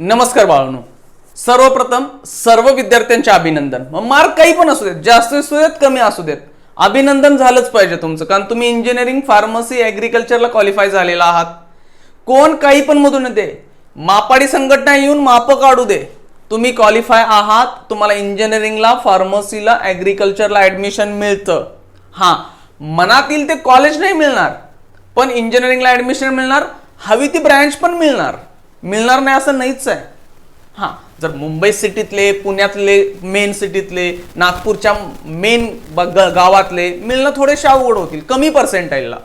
नमस्कार बाळांनो. सर्वप्रथम सर्व विद्यार्थ्यांचे अभिनंदन. मग मार्क काही पण असू देत जास्त असू देत कमी असू देत अभिनंदन झालंच पाहिजे तुमचं कारण तुम्ही इंजिनिअरिंग फार्मसी ॲग्रिकल्चरला क्वालिफाय झालेला आहात. कोण काही पण मधून येते मापाडी संघटना येऊन मापं काढू दे. तुम्ही क्वालिफाय आहात तुम्हाला इंजिनिअरिंगला फार्मसीला ॲग्रिकल्चरला ॲडमिशन मिळतं. हां मनातील ते कॉलेज नाही मिळणार पण इंजिनिअरिंगला ॲडमिशन मिळणार हवी ती ब्रँच पण मिळणार. मिळणार नाही असं नाहीच आहे. हां जर मुंबई सिटीतले पुण्यातले मेन सिटीतले नागपूरच्या मेन गावातले मिळणं थोडेसे अवघड होतील कमी पर्सेंटाईलला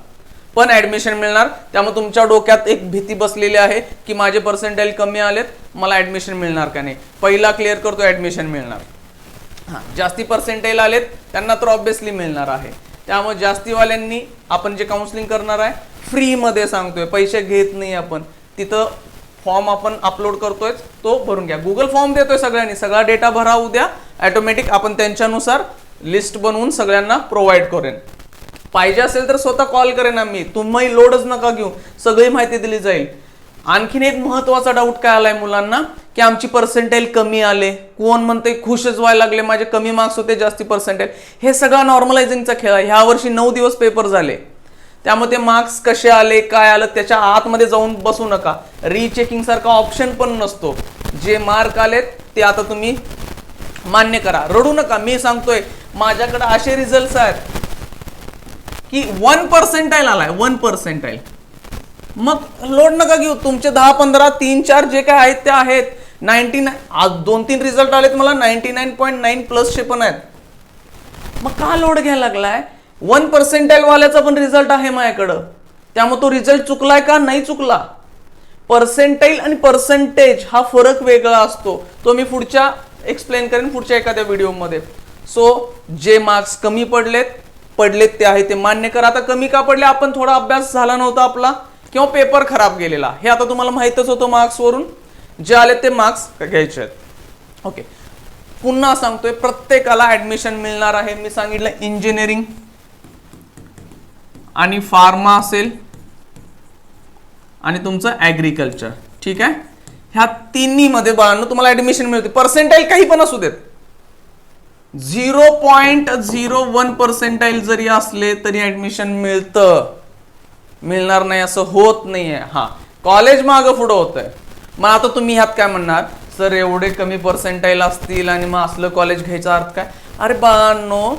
पण ॲडमिशन मिळणार त्यामुळे तुमच्या डोक्यात एक भीती बसलेली आहे की माझे पर्सेंटाईल कमी आलेत मला ॲडमिशन मिळणार का नाही? पहिला क्लिअर करतो ॲडमिशन मिळणार. हां जास्ती पर्सेंटाईल आलेत त्यांना तर ऑब्विसली मिळणार आहे. त्यामुळे जास्तीवाल्यांनी आपण जे काउन्सिलिंग करणार आहे फ्रीमध्ये सांगतोय पैसे घेत नाही आपण. तिथं फॉर्म आपण अपलोड करतोय तो भरून घ्या. गुगल फॉर्म देतोय सगळ्यांनी. सगळा डेटा भरा उद्या. ॲटोमॅटिक आपण त्यांच्यानुसार लिस्ट बनवून सगळ्यांना प्रोव्हाइड करेन. पाहिजे असेल तर स्वतः कॉल करेन आम्ही. तुम्ही लोडच नका घेऊ. सगळी माहिती दिली जाईल. आणखीन एक महत्त्वाचा डाऊट काय आलाय मुलांना? की आमची पर्सेंटेज कमी आले. कोण म्हणते खुशच व्हायला लागले माझे कमी मार्क्स होते जास्ती पर्सेंटेज हे सगळा नॉर्मलायझिंगचा खेळ आहे. ह्या वर्षी नऊ दिवस पेपर झाले. त्यामुळे ते मार्क्स कसे आले काय आलं त्याच्या आतमध्ये जाऊन बसू नका. रिचेकिंग सारखा ऑप्शन पण नसतो. जे मार्क आलेत ते आता तुम्ही मान्य करा. रडू नका. मी सांगतोय माझ्याकडे असे रिझल्ट आहेत की वन पर्सेंटाईल आलाय वन पर्सेंटाईल मग लोड नका घेऊ. तुमचे दहा पंधरा तीन चार जे काय आहेत ते आहेत. नाईन्टी नाईन दोन तीन रिझल्ट आलेत मला. नाईन्टी नाईन पॉईंट नाईन प्लसचे पण आहेत. मग का लोड घ्यायला लागलाय? वन पर्सेंटाईल वाल्याचा पण रिझल्ट आहे माझ्याकडं. त्यामुळे तो रिझल्ट चुकलाय का? नाही चुकला. पर्सेंटाईल आणि पर्सेंटेज हा फरक वेगळा असतो. तो मी पुढच्या एक्सप्लेन करेन पुढच्या एखाद्या व्हिडिओमध्ये सो जे मार्क्स कमी पडलेत पडलेत ते आहे ते मान्य करा. आता कमी का पडले? आपण थोडा अभ्यास झाला नव्हता आपला किंवा पेपर खराब गेलेला. हे आता तुम्हाला माहीतच होतं मार्क्सवरून जे आले ते मार्क्स घ्यायचे आहेत. ओके पुन्हा सांगतोय प्रत्येकाला ऍडमिशन मिळणार आहे. मी सांगितलं इंजिनिअरिंग आणि फार्मा असेल आणि तुमचं ॲग्रिकल्चर ठीक आहे? ह्या तिन्ही मध्ये बाळांनो तुम्हाला ऍडमिशन मिळते. पर्सेंटाईल काही पण असू देत. Zero point zero one percentile जरी असले तरी ऍडमिशन मिळतं. मिळणार नाही असं होत नाहीये. हा. कॉलेज मागं पुढं होत आहे मग आता तुम्ही ह्यात काय म्हणणार? सर एवढे कमी पर्सेंटाईल असतील आणि मग असलं कॉलेज घ्यायचा अर्थ काय? अरे बाळांनो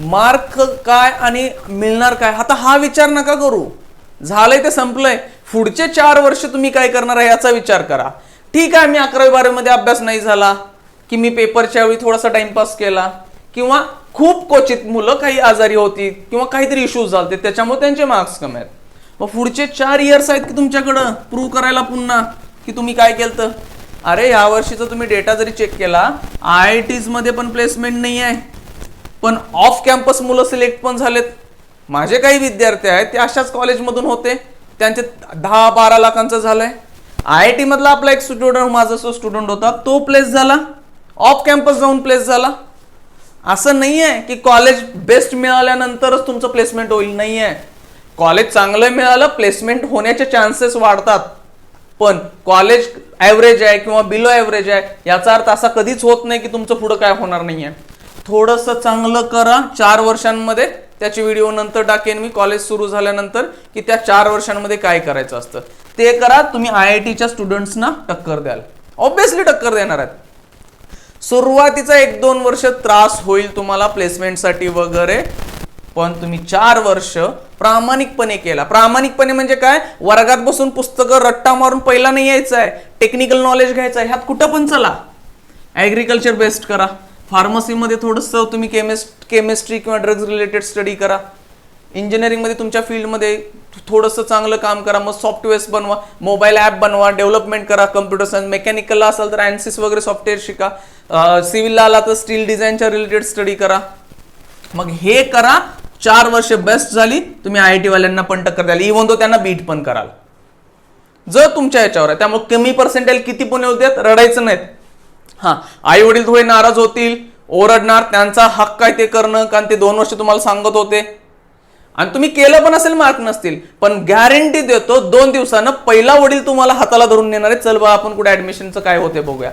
मार्क काय आणि मिळणार काय? आता हा विचार नका करू. झालंय ते संपलंय. पुढचे चार वर्ष तुम्ही काय करणार आहे याचा विचार करा. ठीक आहे मी अकरावी बारावीमध्ये अभ्यास नाही झाला की मी पेपरच्या वेळी थोडासा टाइमपास केला किंवा खूप क्वचित मुलं काही आजारी होती किंवा काहीतरी इश्यूज झाले त्याच्यामुळे त्यांचे मार्क्स कमी आहेत. मग पुढचे चार इयर्स आहेत की तुमच्याकडं? प्रूव्ह करायला पुन्हा की तुम्ही काय केलं अरे या वर्षीचा तुम्ही डेटा जरी चेक केला आय आय टीजमध्ये पण प्लेसमेंट नाही आहे पण ऑफ कॅम्पस मुलं सिलेक्ट पण झालेत. माझे काही विद्यार्थी आहेत ते अशाच कॉलेजमधून होते. त्यांचे दहा बारा लाखांचं झालं आहे आय आय टीमधला आपला एक स्टुडंट माझा जो स्टुडंट होता तो प्लेस झाला. ऑफ कॅम्पस जाऊन प्लेस झाला. असं नाही आहे की कॉलेज बेस्ट मिळाल्यानंतरच तुमचं प्लेसमेंट होईल नाही आहे कॉलेज चांगलं मिळालं प्लेसमेंट होण्याचे चान्सेस वाढतात. पण कॉलेज ॲव्हरेज आहे किंवा बिलो ॲव्हरेज आहे याचा अर्थ असा कधीच होत नाही की तुमचं पुढं काय होणार नाही आहे थोडंसं चांगलं करा. चार वर्षांमध्ये त्याची व्हिडिओ नंतर टाकेन मी. कॉलेज सुरू झाल्यानंतर की त्या चार वर्षांमध्ये काय करायचं असतं. ते करा. तुम्ही आय आय टीच्या स्टुडंट्सना टक्कर द्याल. ऑब्विसली टक्कर देणार आहेत. सुरुवातीचा एक दोन वर्ष त्रास होईल तुम्हाला प्लेसमेंटसाठी वगैरे. पण तुम्ही चार वर्ष प्रामाणिकपणे केला. प्रामाणिकपणे म्हणजे काय? वर्गात बसून पुस्तकं रट्टा मारून पहिला नाही यायचं आहे टेक्निकल नॉलेज घ्यायचं आहे ह्यात कुठं पण चला. ॲग्रिकल्चर बेस्ट करा. फार्मसीमध्ये थोडंसं तुम्ही केमिस्ट केमिस्ट्री किंवा ड्रग्ज रिलेटेड स्टडी करा. इंजिनिअरिंगमध्ये तुमच्या फील्डमध्ये थोडंसं चांगलं काम करा मग सॉफ्टवेअर्स बनवा मोबाईल ॲप बनवा डेव्हलपमेंट करा कम्प्युटर सायन्स मेकॅनिकलला असाल तर अँसिस वगैरे सॉफ्टवेअर शिका. सिव्हिलला आला तर स्टील डिझाईनच्या रिलेटेड स्टडी करा. मग हे करा चार वर्ष बेस्ट झाली तुम्ही आय आय टी वाल्यांना पण टक्कर द्याल. इव्हन तो त्यांना बीट पण कराल. जर तुमच्या याच्यावर आहे त्यामुळे कमी पर्सेंटेज किती पण येऊ देत रडायचं नाहीत. हां आई वडील थोडे नाराज होतील ओरडणार त्यांचा हक्क आहे ते करणं कारण ते दोन वर्ष तुम्हाला सांगत होते. आणि तुम्ही केलं पण असेल मार्क नसतील पण गॅरंटी देतो दोन दिवसानं पहिला वडील तुम्हाला हाताला धरून नेणार आहे चल बा आपण कुठे ऍडमिशनचं काय होते बघूया.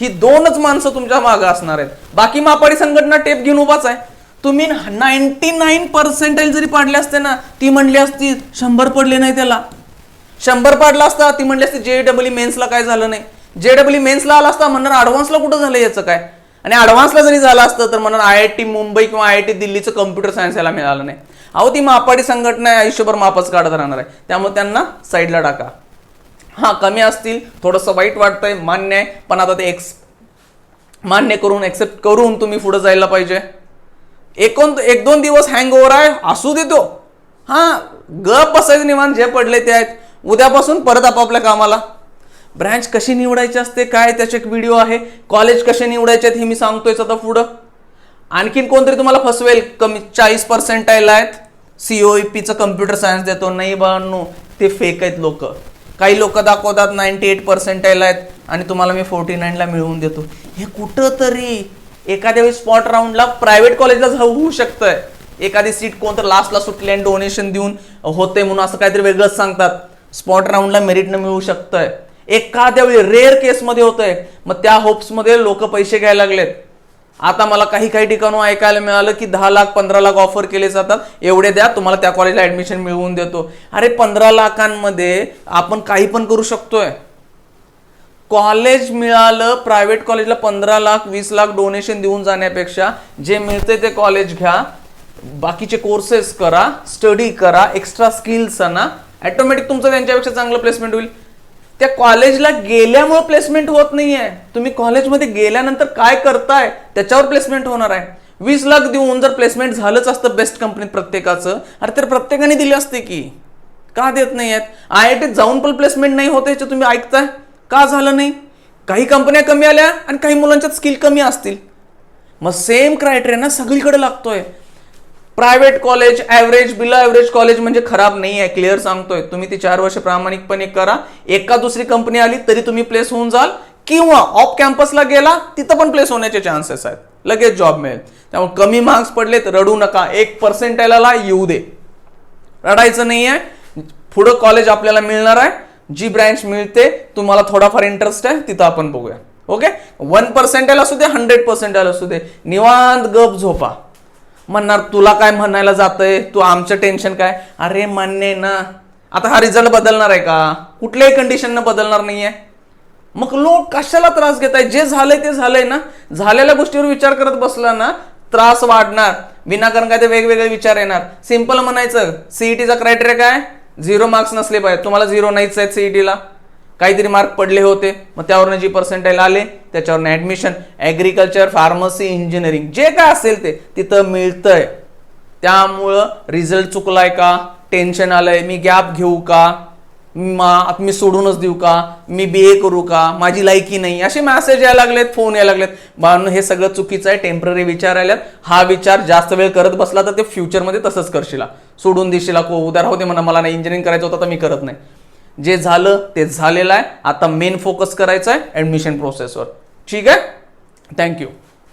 ही दोनच माणसं तुमच्या मागं असणार आहेत. बाकी मापाडी संघटना टेप घेऊन उभाच आहे. तुम्ही नाईन्टी नाईन पर्सेंटेज जरी पाडले असते ना ती म्हणली असती शंभर पडले नाही त्याला. शंभर पाडला असता ती म्हणली असती जे डब्ल्यू मेन्सला काय झालं नाही. जेडब्ल्यू मेन्सला आला असता म्हणणार ॲडव्हान्सला कुठं झालं याचं काय? आणि ॲडव्हान्सला जरी झालं असतं तर म्हणणार आय आय टी मुंबई किंवा आय आय टी दिल्लीचं कम्प्युटर सायन्स याला मिळालं नाही. अहो ती मापाडी संघटना आयुष्यभर मापच काढत राहणार आहे. त्यामुळे त्यांना साईडला टाका. हां कमी असतील थोडंसं वाईट वाटतंय मान्य आहे पण आता ते एक्स मान्य करून एक्सेप्ट करून तुम्ही पुढे जायला पाहिजे. एकोण एक दोन दिवस हँग ओव्हर आहे असू देतो हां गप बसायचं निवांत जे पडले ते आहेत. उद्यापासून परत आपापल्या कामाला. ब्रँच कशी निवडायची असते काय त्याचे एक व्हिडिओ आहे कॉलेज कसे निवडायचे आहेत हे मी सांगतोयच आता पुढं. आणखीन कोणतरी तुम्हाला फसवेल कमी चाळीस पर्सेंटायला आहेत. सीओ पीचं कम्प्युटर सायन्स देतो. नाही बाळांनो ते फेक आहेत लोक. काही लोक दाखवतात नाईन्टी एट पर्सेंटायला आहेत आणि तुम्हाला मी फोर्टी नाईनला मिळवून देतो. हे कुठंतरी एखाद्या वेळी स्पॉट राऊंडला प्रायव्हेट कॉलेजला होऊ शकतंय. एखादी सीट कोणतं लास्टला सुटली आणि डोनेशन देऊन होते म्हणून असं काहीतरी वेगळंच सांगतात. स्पॉट राऊंडला मेरिटनं मिळू शकतंय. एखाद्या वेळी रेअर केसमध्ये होतंय. मग त्या होप्समध्ये लोक पैसे घ्यायला लागलेत. आता मला काही काही ठिकाणून ऐकायला मिळालं की दहा लाख पंधरा लाख ऑफर केले जातात. एवढे द्या तुम्हाला त्या कॉलेजला ऍडमिशन मिळवून देतो. अरे पंधरा लाखांमध्ये आपण काही पण करू शकतोय. कॉलेज मिळालं प्रायव्हेट कॉलेजला पंधरा लाख वीस लाख डोनेशन देऊन जाण्यापेक्षा जे मिळते ते कॉलेज घ्या. बाकीचे कोर्सेस करा स्टडी करा एक्स्ट्रा स्किल्स आणा. ॲटोमॅटिक तुमचं त्यांच्यापेक्षा चांगलं प्लेसमेंट होईल. त्या कॉलेजला गेल्यामुळे प्लेसमेंट होत नाहीये. तुम्ही कॉलेजमध्ये गेल्यानंतर काय करताय त्याच्यावर प्लेसमेंट होणार आहे. वीस लाख देऊन जर प्लेसमेंट झालंच असतं बेस्ट कंपनीत प्रत्येकाचं अरे तर प्रत्येकाने दिली असते की. का देत नाही आहेत आय आय टीत जाऊन पण प्लेसमेंट नाही होत याचं तुम्ही ऐकताय. का झालं नाही? काही कंपन्या कमी आल्या आणि काही मुलांच्यात स्किल कमी असतील. मग सेम क्रायटेरिया ना सगळीकडे लागतोय. Private college average below average college म्हणजे खराब नाही आहे क्लिअर सांगतोय. तुम्ही ती चार वर्ष प्रामाणिकपणे करा. एका दुसरी कंपनी आली तरी तुम्ही प्लेस होऊन जाल. किंवा ऑफ कॅम्पसला गेला तिथं पण प्लेस होण्याचे चान्सेस आहेत. लगेच जॉब मिळेल. त्यामुळे कमी मार्क्स पडले तर रडू नका. एक पर्सेंटाईला येऊ दे. रडायचं नाही आहे पुढं कॉलेज आपल्याला मिळणार आहे. जी ब्रँच मिळते तुम्हाला थोडाफार इंटरेस्ट आहे तिथं आपण बघूया. ओके वन पर्सेंटाईल असू दे हंड्रेड पर्सेंटाईल असू दे. निवांत गप झोपा. म्हणणार तुला काय म्हणायला जातंय? तू आमचं टेन्शन काय? अरे मान्य आहे ना. आता हा रिझल्ट बदलणार आहे का? कुठल्याही कंडिशननं बदलणार नाहीये. मग लोक कशाला त्रास घेत आहे जे झालंय ते झालंय ना? झालेल्या गोष्टीवर विचार करत बसला ना त्रास वाढणार. विनाकारण काय ते वेगवेगळे विचार येणार. सिंपल म्हणायचं सीईटीचा क्रायटेरिया काय? झिरो मार्क्स नसले पाहिजे तुम्हाला झिरो नाहीच आहेत सीईटीला काहीतरी मार्क पडले होते. मग त्यावरनं जी पर्सेंटाईल आले त्याच्यावरनं ॲडमिशन ॲग्रिकल्चर फार्मसी इंजिनिअरिंग जे काय असेल ते तिथं मिळतंय. त्यामुळं रिझल्ट चुकलाय का? टेन्शन आलंय. मी गॅप घेऊ का? मा मी सोडूनच देऊ का? मी बी ए करू का? माझी लायकी नाही. असे मेसेज यायला लागलेत फोन यायला लागलेत. बाळांनो हे सगळं चुकीचं आहे. टेंपररी विचार आल्यात. हा विचार जास्त वेळ करत बसला तर ते फ्युचरमध्ये तसंच करशील. सोडून देशील को उद्या राहू दे म्हणा मला नाही. इंजिनिअरिंग करायचं होतं तर मी करत नाही. जे झालं ते झालेलं आहे. आता मेन फोकस करायचं आहे ॲडमिशन प्रोसेसवर ठीक आहे? थँक्यू